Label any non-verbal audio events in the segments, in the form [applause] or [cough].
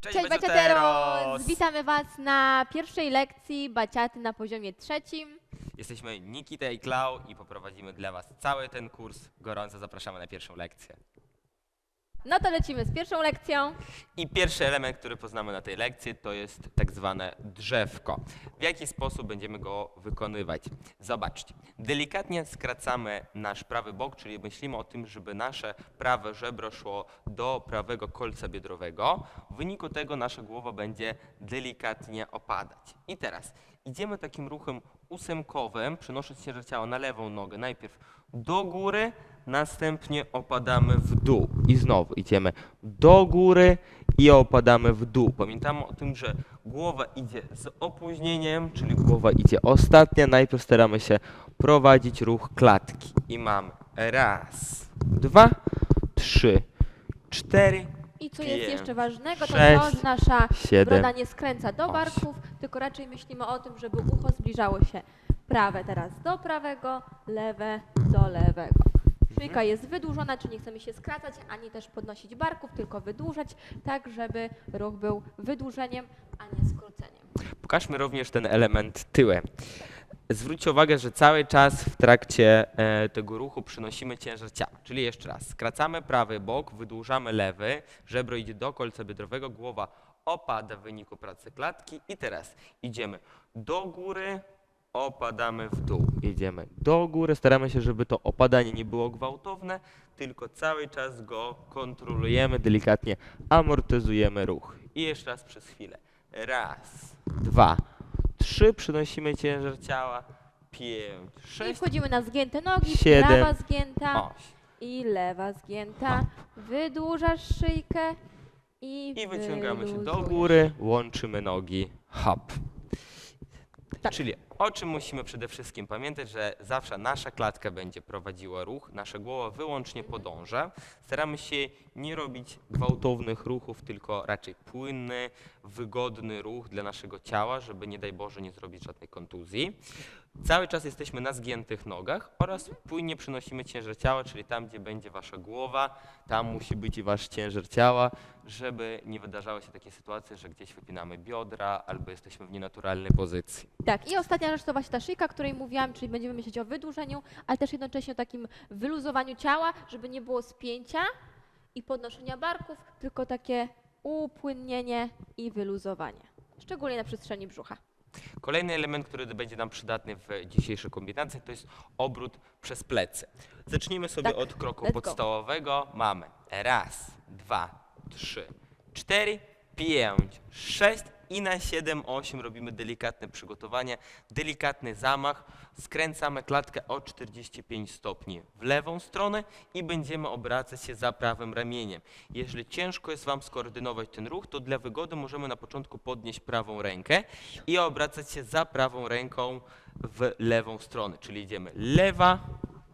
Cześć, Cześć Baciateros! Witamy Was na pierwszej lekcji Baciaty na poziomie trzecim. Jesteśmy Nikita i Klau i poprowadzimy dla Was cały ten kurs. Gorąco zapraszamy na pierwszą lekcję. No to lecimy z pierwszą lekcją. I pierwszy element, który poznamy na tej lekcji, to jest tak zwane drzewko. W jaki sposób będziemy go wykonywać? Zobaczcie. Delikatnie skracamy nasz prawy bok, czyli myślimy o tym, żeby nasze prawe żebro szło do prawego kolca biodrowego. W wyniku tego nasza głowa będzie delikatnie opadać. I teraz idziemy takim ruchem ósemkowym, przenosząc ciężar ciała na lewą nogę. Najpierw do góry, następnie opadamy w dół. I znowu idziemy do góry i opadamy w dół. Pamiętamy o tym, że głowa idzie z opóźnieniem, czyli głowa idzie ostatnia. Najpierw staramy się prowadzić ruch klatki. I mamy raz, dwa, trzy, cztery, I co jest jeszcze ważnego, to sześć, to, że nasza siedem, broda nie skręca do barków, tylko raczej myślimy o tym, żeby ucho zbliżało się prawe teraz do prawego, lewe do lewego. Szyjka jest wydłużona, czyli nie chcemy się skracać, ani też podnosić barków, tylko wydłużać, tak żeby ruch był wydłużeniem, a nie skróceniem. Pokażmy również ten element tyłem. Zwróćcie uwagę, że cały czas w trakcie e, tego ruchu przynosimy ciężar ciała. Czyli jeszcze raz, skracamy prawy bok, wydłużamy lewy, żebro idzie do kolca biodrowego, głowa opada w wyniku pracy klatki i teraz idziemy do góry, opadamy w dół. Idziemy do góry, staramy się, żeby to opadanie nie było gwałtowne, tylko cały czas go kontrolujemy, delikatnie amortyzujemy ruch. I jeszcze raz przez chwilę. Raz, dwa, trzy, przynosimy ciężar ciała, pięć, I sześć, wchodzimy na zgięte nogi, siedem, prawa zgięta osiem. i lewa zgięta. Wydłużasz szyjkę i, I wyciągamy się do wyluzujesz. góry, łączymy nogi, hop. Tak. Czyli o czym musimy przede wszystkim pamiętać, że zawsze nasza klatka będzie prowadziła ruch, nasza głowa wyłącznie podąża. Staramy się nie robić gwałtownych ruchów, tylko raczej płynny, wygodny ruch dla naszego ciała, żeby nie daj Boże nie zrobić żadnej kontuzji. Cały czas jesteśmy na zgiętych nogach oraz płynnie przenosimy ciężar ciała, czyli tam, gdzie będzie wasza głowa, tam musi być i wasz ciężar ciała, żeby nie wydarzały się takie sytuacje, że gdzieś wypinamy biodra albo jesteśmy w nienaturalnej pozycji. Tak, i ostatnia właśnie ta szyjka, o której mówiłam, czyli będziemy myśleć o wydłużeniu, ale też jednocześnie o takim wyluzowaniu ciała, żeby nie było spięcia i podnoszenia barków, tylko takie upłynnienie i wyluzowanie. Szczególnie na przestrzeni brzucha. Kolejny element, który będzie nam przydatny w dzisiejszej kombinacji, to jest obrót przez plecy. Zacznijmy sobie Tak, od kroku podstawowego. Mamy raz, dwa, trzy, cztery, pięć, sześć i na siedem, osiem robimy delikatne przygotowanie, delikatny zamach. Skręcamy klatkę o 45 stopni w lewą stronę i będziemy obracać się za prawym ramieniem. Jeżeli ciężko jest Wam skoordynować ten ruch, to dla wygody możemy na początku podnieść prawą rękę i obracać się za prawą ręką w lewą stronę. Czyli idziemy lewa,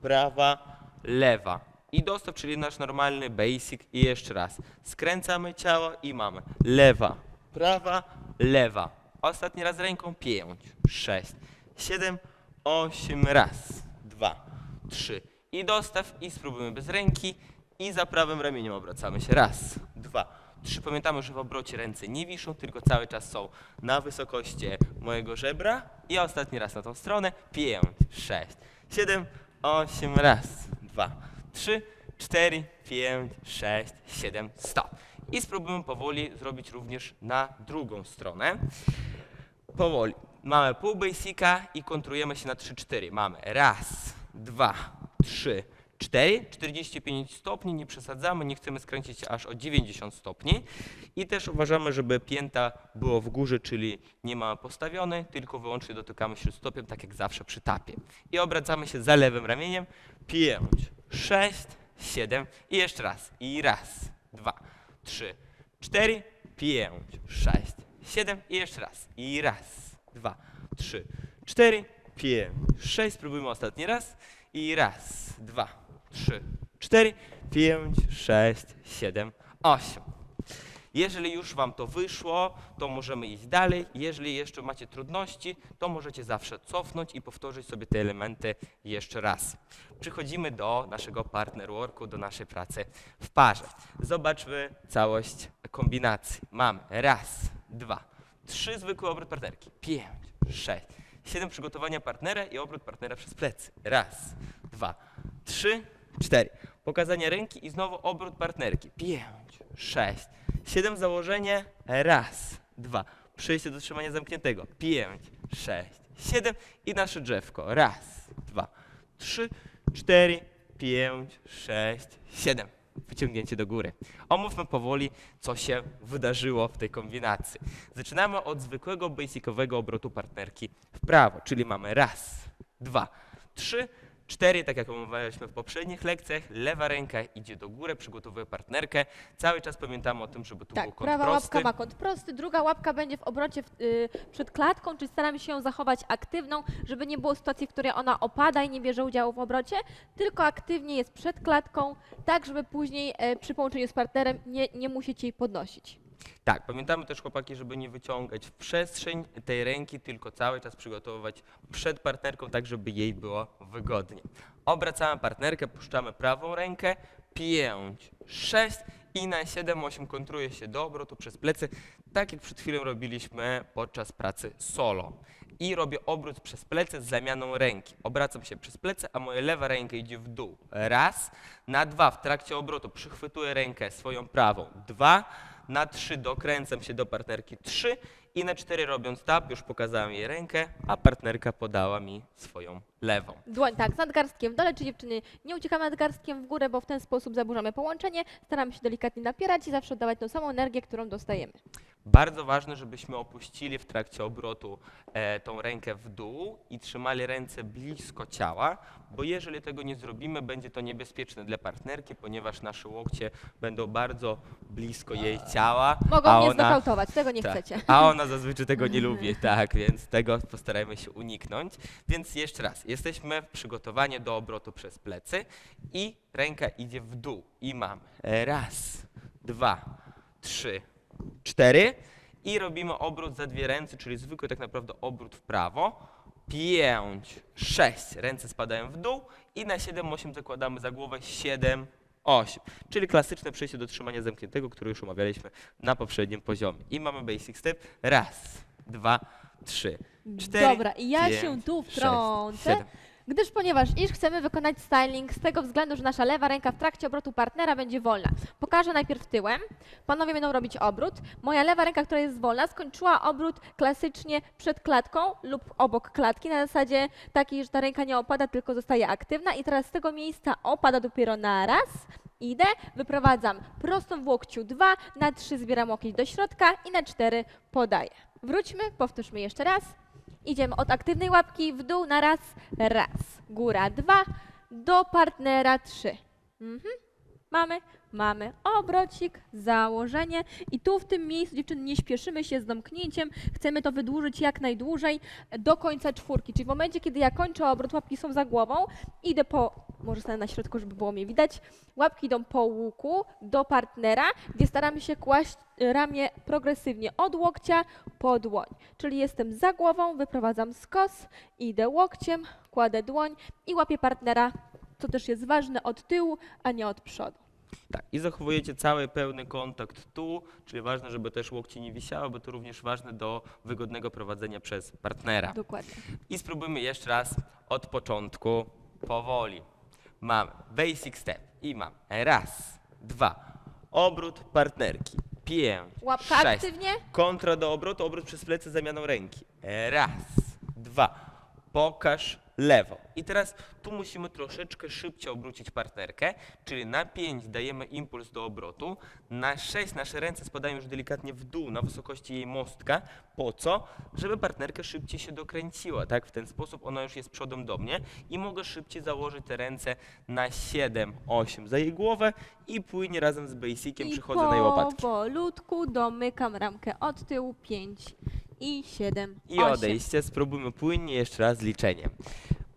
prawa, lewa. I dostaw, czyli nasz normalny basic. I jeszcze raz. Skręcamy ciało i mamy lewa, prawa, lewa. Ostatni raz ręką. Pięć, sześć, siedem, osiem. Raz, dwa, trzy. I dostaw i spróbujmy bez ręki. I za prawym ramieniem obracamy się. Raz, dwa, trzy. Pamiętamy, że w obrocie ręce nie wiszą, tylko cały czas są na wysokości mojego żebra. I ostatni raz na tą stronę. Pięć, sześć, siedem, osiem. Raz, dwa, trzy, cztery, pięć, sześć, siedem, stop. I spróbujmy powoli zrobić również na drugą stronę. Powoli. Mamy pół basica i kontrujemy się na 3-4. Mamy raz, dwa, trzy, cztery. 45 stopni, nie przesadzamy, nie chcemy skręcić aż o 90 stopni. I też uważamy, żeby pięta było w górze, czyli nie ma postawionej, tylko wyłącznie dotykamy śródstopiem, tak jak zawsze przy tapie. I obracamy się za lewym ramieniem. 5, 6, 7 i jeszcze raz. I raz, dwa, trzy, cztery, pięć, sześć, siedem i jeszcze raz. I raz, dwa, trzy, cztery, pięć, sześć. Spróbujmy ostatni raz. I raz, dwa, trzy, cztery, pięć, sześć, siedem, osiem. Jeżeli już Wam to wyszło, to możemy iść dalej. Jeżeli jeszcze macie trudności, to możecie zawsze cofnąć i powtórzyć sobie te elementy jeszcze raz. Przechodzimy do naszego partner worku, do naszej pracy w parze. Zobaczmy całość kombinacji. Mamy raz, dwa, trzy zwykłe obrót partnerki, pięć, sześć, siedem przygotowania partnera i obrót partnera przez plecy. Raz, dwa, trzy, cztery. Pokazanie ręki i znowu obrót partnerki. Pięć, sześć, siedem założenie. Raz, dwa. Przejście do trzymania zamkniętego. Pięć, sześć, siedem i nasze drzewko. Raz, dwa, trzy, cztery, pięć, sześć, siedem. Wyciągnięcie do góry. Omówmy powoli, co się wydarzyło w tej kombinacji. Zaczynamy od zwykłego basicowego obrotu partnerki w prawo, czyli mamy raz, dwa, trzy, cztery, tak jak omawialiśmy w poprzednich lekcjach. Lewa ręka idzie do góry, przygotowuje partnerkę. Cały czas pamiętamy o tym, żeby tu był Tak, kąt prawa prosty. łapka ma kąt prosty, druga łapka będzie w obrocie w, y, przed klatką, czyli staramy się ją zachować aktywną, żeby nie było sytuacji, w której ona opada i nie bierze udziału w obrocie, tylko aktywnie jest przed klatką, tak żeby później e, przy połączeniu z partnerem nie, nie musieć jej podnosić. Tak, pamiętamy też chłopaki, żeby nie wyciągać w przestrzeń tej ręki, tylko cały czas przygotowywać przed partnerką, tak żeby jej było wygodnie. Obracamy partnerkę, puszczamy prawą rękę, 5, 6 i na 7, 8 kontruje się do obrotu przez plecy, tak jak przed chwilą robiliśmy podczas pracy solo. I robię obrót przez plecy z zamianą ręki. Obracam się przez plecy, a moja lewa ręka idzie w dół. Raz, na dwa w trakcie obrotu przychwytuję rękę swoją prawą. Dwa, na trzy dokręcam się do partnerki trzy i na cztery robiąc tap już pokazałem jej rękę, a partnerka podała mi swoją lewą. Dłoń tak, z nadgarstkiem w dole, czy dziewczyny nie uciekamy nadgarstkiem w górę, bo w ten sposób zaburzamy połączenie, staramy się delikatnie napierać i zawsze oddawać tą samą energię, którą dostajemy. Bardzo ważne, żebyśmy opuścili w trakcie obrotu e, tą rękę w dół i trzymali ręce blisko ciała, bo jeżeli tego nie zrobimy, będzie to niebezpieczne dla partnerki, ponieważ nasze łokcie będą bardzo blisko jej ciała. Mogą a mnie ona, znokautować, tego nie tak, chcecie. A ona zazwyczaj tego nie lubi, tak, więc tego postarajmy się uniknąć. Więc jeszcze raz, jesteśmy przygotowani do obrotu przez plecy i ręka idzie w dół i mamy raz, dwa, trzy, cztery i robimy obrót za dwie ręce, czyli zwykły tak naprawdę obrót w prawo. Pięć, sześć, ręce spadają w dół i na 7, 8 zakładamy za głowę 7, 8, czyli klasyczne przejście do trzymania zamkniętego, które już omawialiśmy na poprzednim poziomie. I mamy basic step. Raz, dwa, trzy, cztery, Dobra, i ja pięć, się tu sześć, wtrącę. siedem. Gdyż ponieważ iż chcemy wykonać styling z tego względu, że nasza lewa ręka w trakcie obrotu partnera będzie wolna. Pokażę najpierw tyłem. Panowie będą robić obrót. Moja lewa ręka, która jest wolna, skończyła obrót klasycznie przed klatką lub obok klatki na zasadzie takiej, że ta ręka nie opada, tylko zostaje aktywna i teraz z tego miejsca opada dopiero na raz. Idę, wyprowadzam prostą w łokciu 2, na 3 zbieram łokieć do środka i na 4 podaję. Wróćmy, powtórzmy jeszcze raz. Idziemy od aktywnej łapki w dół na raz, raz. Góra dwa, do partnera trzy. Mhm. Mamy, mamy obrocik, założenie. I tu w tym miejscu dziewczyny nie śpieszymy się z domknięciem, chcemy to wydłużyć jak najdłużej do końca czwórki, czyli w momencie, kiedy ja kończę obrót, łapki są za głową, idę po, może stanę na środku, żeby było mnie widać, łapki idą po łuku do partnera, gdzie staramy się kłaść y, ramię progresywnie od łokcia po dłoń, czyli jestem za głową, wyprowadzam skos, idę łokciem, kładę dłoń i łapię partnera, co też jest ważne, od tyłu, a nie od przodu. Tak, i zachowujecie cały pełny kontakt tu, czyli ważne, żeby też łokcie nie wisiały, bo to również ważne do wygodnego prowadzenia przez partnera. Dokładnie. I spróbujmy jeszcze raz od początku, powoli. Mamy basic step i mam raz, dwa, obrót partnerki, pięć, Łapka sześć, aktywnie, kontra do obrotu, obrót przez plecy zamianą ręki. Raz, dwa, pokaż lewo. I teraz tu musimy troszeczkę szybciej obrócić partnerkę, czyli na 5 dajemy impuls do obrotu, na 6 nasze ręce spadają już delikatnie w dół, na wysokości jej mostka. Po co? Żeby partnerka szybciej się dokręciła, tak? W ten sposób ona już jest przodem do mnie i mogę szybciej założyć te ręce na 7, 8 za jej głowę i płynie razem z basiciem, i przychodzę na jej łopatki. powolutku domykam ramkę od tyłu 5 i 7, I 8. odejście. Spróbujmy płynnie jeszcze raz z liczeniem.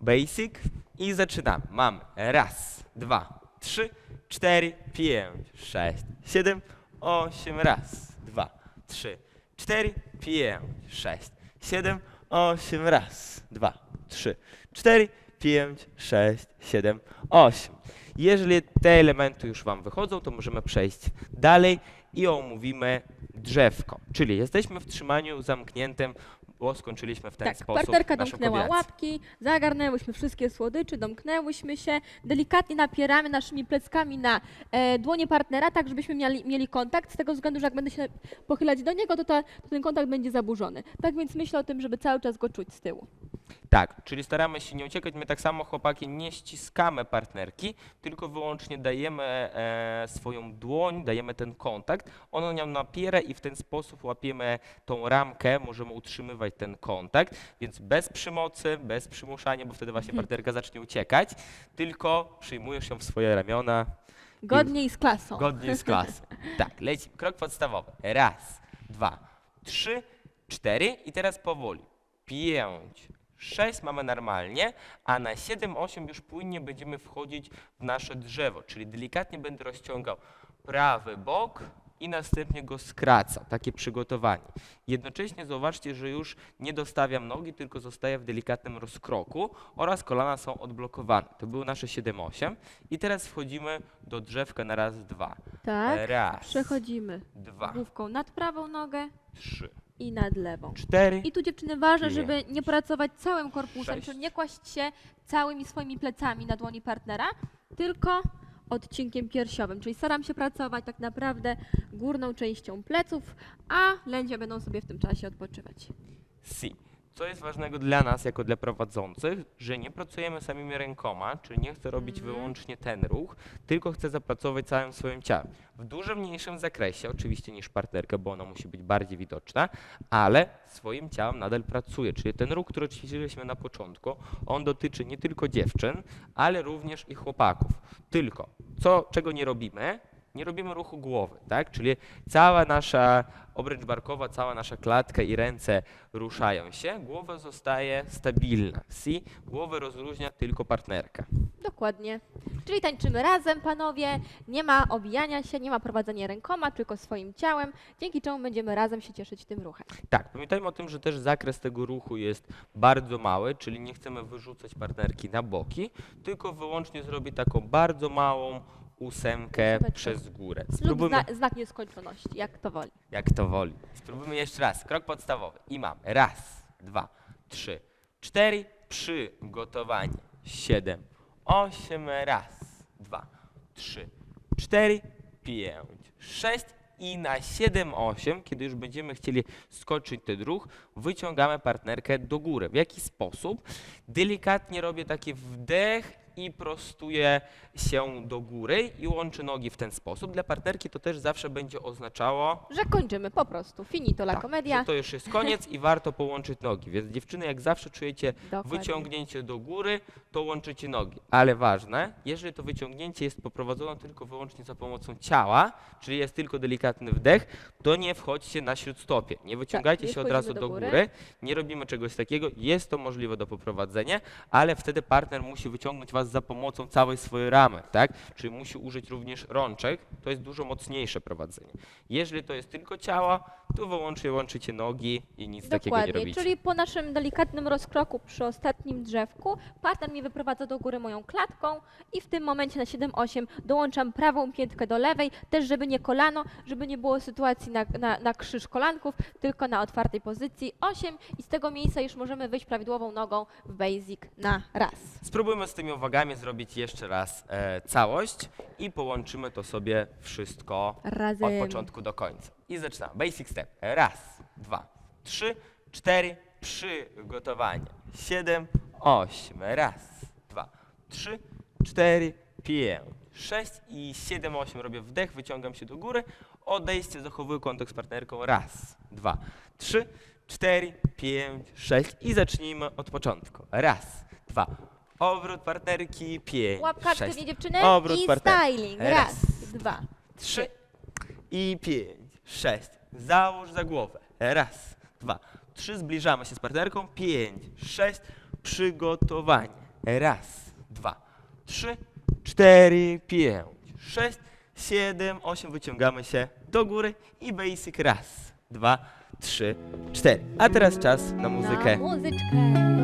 Basic i zaczynamy. Mamy raz, dwa, trzy, cztery, pięć, sześć, siedem, osiem. Raz, dwa, trzy, cztery, pięć, sześć, siedem, osiem. Raz, dwa, trzy, cztery, pięć, sześć, siedem, osiem. Jeżeli te elementy już Wam wychodzą, to możemy przejść dalej i omówimy drzewko. Czyli jesteśmy w trzymaniu zamkniętym, bo skończyliśmy w ten tak, sposób partnerka naszą domknęła kombinację. łapki, zagarnęłyśmy wszystkie słodyczy, domknęłyśmy się, delikatnie napieramy naszymi pleckami na e, dłonie partnera, tak żebyśmy mieli, mieli kontakt, z tego względu, że jak będę się pochylać do niego, to, ta, to ten kontakt będzie zaburzony. Tak więc myślę o tym, żeby cały czas go czuć z tyłu. Tak, czyli staramy się nie uciekać. My tak samo, chłopaki, nie ściskamy partnerki, tylko wyłącznie dajemy e, swoją dłoń, dajemy ten kontakt. Ona nią napiera i w ten sposób łapiemy tą ramkę, możemy utrzymywać ten kontakt, więc bez przymocy, bez przymuszania, bo wtedy właśnie partnerka zacznie uciekać, tylko przyjmujesz ją w swoje ramiona, Godnie i z klasą. Godnie z klasy. [laughs] Tak, lecimy. Krok podstawowy. Raz, dwa, trzy, cztery i teraz powoli. Pięć, sześć mamy normalnie, a na siedem, osiem już płynnie będziemy wchodzić w nasze drzewo, czyli delikatnie będę rozciągał prawy bok i następnie go skracał. Takie przygotowanie. Jednocześnie zauważcie, że już nie dostawiam nogi, tylko zostaję w delikatnym rozkroku oraz kolana są odblokowane. To były nasze 7-8 i teraz wchodzimy do drzewka na raz, dwa. Tak, Raz, przechodzimy dwa, główką nad prawą nogę trzy, i nad lewą. cztery, I tu dziewczyny ważne, żeby nie pracować całym korpusem, sześć. czyli nie kłaść się całymi swoimi plecami na dłoni partnera, tylko odcinkiem piersiowym. Czyli staram się pracować tak naprawdę górną częścią pleców, a lędzie będą sobie w tym czasie odpoczywać. si. Co jest ważnego dla nas, jako dla prowadzących, że nie pracujemy samymi rękoma, czyli nie chcę robić Mhm. wyłącznie ten ruch, tylko chcę zapracować całym swoim ciałem. W dużo mniejszym zakresie, oczywiście niż partnerka, bo ona musi być bardziej widoczna, ale swoim ciałem nadal pracuję. Czyli ten ruch, który ćwiczyliśmy na początku, on dotyczy nie tylko dziewczyn, ale również i chłopaków. Tylko, co, czego nie robimy, nie robimy ruchu głowy, tak? Czyli cała nasza obręcz barkowa, cała nasza klatka i ręce ruszają się, głowa zostaje stabilna. Si, głowę rozluźnia tylko partnerka. Dokładnie. Czyli tańczymy razem, panowie. Nie ma obijania się, nie ma prowadzenia rękoma, tylko swoim ciałem, dzięki czemu będziemy razem się cieszyć tym ruchem. Tak, pamiętajmy o tym, że też zakres tego ruchu jest bardzo mały, czyli nie chcemy wyrzucać partnerki na boki, tylko wyłącznie zrobić taką bardzo małą ósemkę przez górę. Lub Spróbujmy, zna, znak nieskończoności, jak to woli. jak to woli. Spróbujmy jeszcze raz. Krok podstawowy. I mamy raz, dwa, trzy, cztery. Przygotowanie. Siedem, osiem. Raz, dwa, trzy, cztery, pięć, sześć. I na 7, 8, kiedy już będziemy chcieli skoczyć ten ruch, wyciągamy partnerkę do góry. W jaki sposób? Delikatnie robię taki wdech i prostuję się do góry i łączę nogi w ten sposób. Dla partnerki to też zawsze będzie oznaczało, Że kończymy po prostu. Finito la tak, comedia. że to już jest koniec i warto połączyć nogi. Więc dziewczyny, jak zawsze czujecie Dokładnie. wyciągnięcie do góry, to łączycie nogi. Ale ważne, jeżeli to wyciągnięcie jest poprowadzone tylko wyłącznie za pomocą ciała, czyli jest tylko delikatny wdech, to nie wchodźcie na śródstopie. Nie wyciągajcie nie się od razu do do góry. góry, nie robimy czegoś takiego. Jest to możliwe do poprowadzenia, ale wtedy partner musi wyciągnąć was za pomocą całej swojej ramy, tak? Czyli musi użyć również rączek. To jest dużo mocniejsze prowadzenie. Jeżeli to jest tylko ciała, to wyłącznie łączycie nogi i nic takiego nie Dokładnie, robicie. czyli po naszym delikatnym rozkroku przy ostatnim drzewku partner mnie wyprowadza do góry moją klatką i w tym momencie na 7-8 dołączam prawą piętkę do lewej, też żeby nie kolano, żeby nie było sytuacji na, na, na krzyż kolanków, tylko na otwartej pozycji 8 i z tego miejsca już możemy wyjść prawidłową nogą w basic na raz. Spróbujmy z tymi uwagami zrobić jeszcze raz e, całość i połączymy to sobie wszystko Razem. od początku do końca. I zaczynamy. Basic step. Raz, dwa, trzy, cztery. Przygotowanie. Siedem, osiem. Raz, dwa, trzy, cztery, pięć, sześć i siedem, osiem. Robię wdech, wyciągam się do góry. Odejście, zachowuję kontakt z partnerką. Raz, dwa, trzy, cztery, pięć, sześć. I zacznijmy od początku. Raz, dwa. Obrót partnerki, pięć, Łapka sześć. aktywnie dziewczyny Obrót i partnerki. styling. Raz, Raz, dwa, trzy i pięć, sześć. Załóż za głowę. Raz, dwa, trzy. Zbliżamy się z partnerką. Pięć, sześć. Przygotowanie. Raz, dwa, trzy, cztery, pięć, sześć, 7, 8, wyciągamy się do góry i basic raz, dwa, trzy, cztery. A teraz czas na muzykę. Na muzyczkę.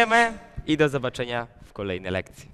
Dziękujemy i do zobaczenia w kolejnej lekcji.